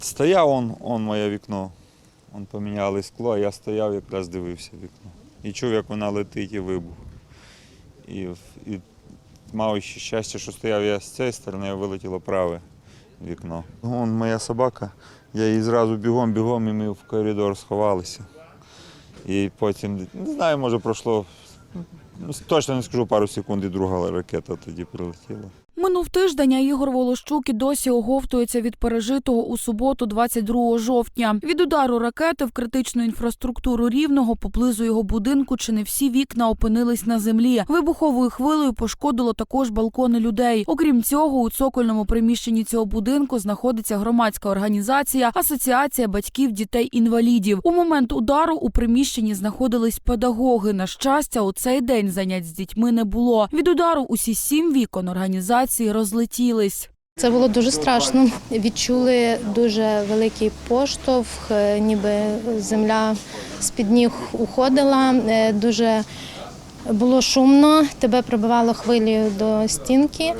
Стояв он, он моє вікно. Он поміняли скло, а я стояв якраз дивився вікно. І чув, як вона летить і вибух. І, і мав ще щастя, що стояв я з цієї сторони, вилетіло праве вікно. Вон моя собака, я її зразу бігом, бігом, і ми в коридор сховалися. І потім, не знаю, може пройшло, ну, точно не скажу пару секунд, і друга ракета тоді прилетіла. Минув тиждень, а Ігор Волощук і досі оговтується від пережитого у суботу, 22 жовтня. Від удару ракети в критичну інфраструктуру рівного поблизу його будинку чи не всі вікна опинились на землі. Вибуховою хвилею пошкодило також балкони людей. Окрім цього, у цокольному приміщенні цього будинку знаходиться громадська організація Асоціація батьків дітей-інвалідів. У момент удару у приміщенні знаходились педагоги. На щастя, у цей день занять з дітьми не було. Від удару усі сім вікон організації розлетілись. Це було дуже страшно. Відчули дуже великий поштовх, е, ніби земля з-під ніг уходила. Е, Дуже було шумно, тебе прибивало хвилею до стінки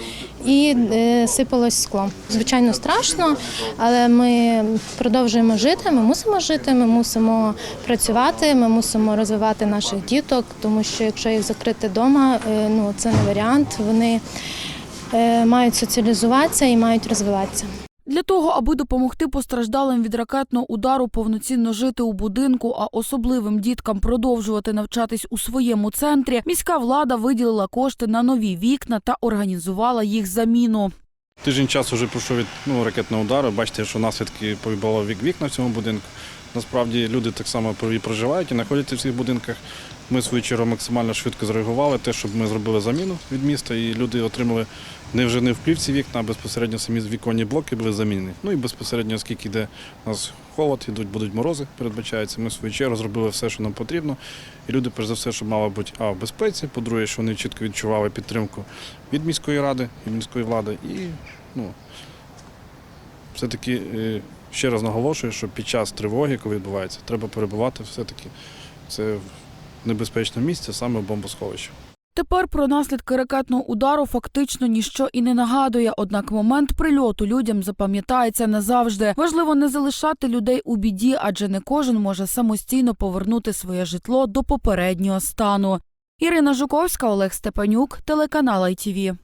і е, сипалось скло. Звичайно, страшно, але ми продовжуємо жити. Ми мусимо жити, ми мусимо працювати, ми мусимо розвивати наших діток, тому що якщо їх закрити вдома, ну це не варіант. Вони мають соціалізуватися і мають розвиватися. Для того, аби допомогти постраждалим від ракетного удару повноцінно жити у будинку, а особливим діткам продовжувати навчатись у своєму центрі, міська влада виділила кошти на нові вікна та організувала їх заміну. Тиждень часу вже пройшов від ну, ракетного удару. Бачите, що наслідки повибало вікна в цьому будинку. Насправді люди так само і проживають і знаходяться в цих будинках. Ми в свою чергу максимально швидко зреагували, те, щоб ми зробили заміну від міста, і люди отримали не вже не в плівці вікна, а безпосередньо самі віконні блоки були замінені. Ну і безпосередньо, оскільки йде у нас холод, ідуть, будуть морози, передбачається. Ми в свою чергу зробили все, що нам потрібно. І люди, перш за все, щоб мали бути а, в безпеці, по-друге, що вони чітко відчували підтримку від міської ради, від міської влади. І ну, все-таки е, ще раз наголошую, що під час тривоги, коли відбувається, треба перебувати все-таки це небезпечне місце, саме бомбосховищі. Тепер про наслідки ракетного удару фактично ніщо і не нагадує. Однак момент прильоту людям запам'ятається назавжди. Важливо не залишати людей у біді, адже не кожен може самостійно повернути своє житло до попереднього стану. Ірина Жуковська, Олег Степанюк, телеканал ITV.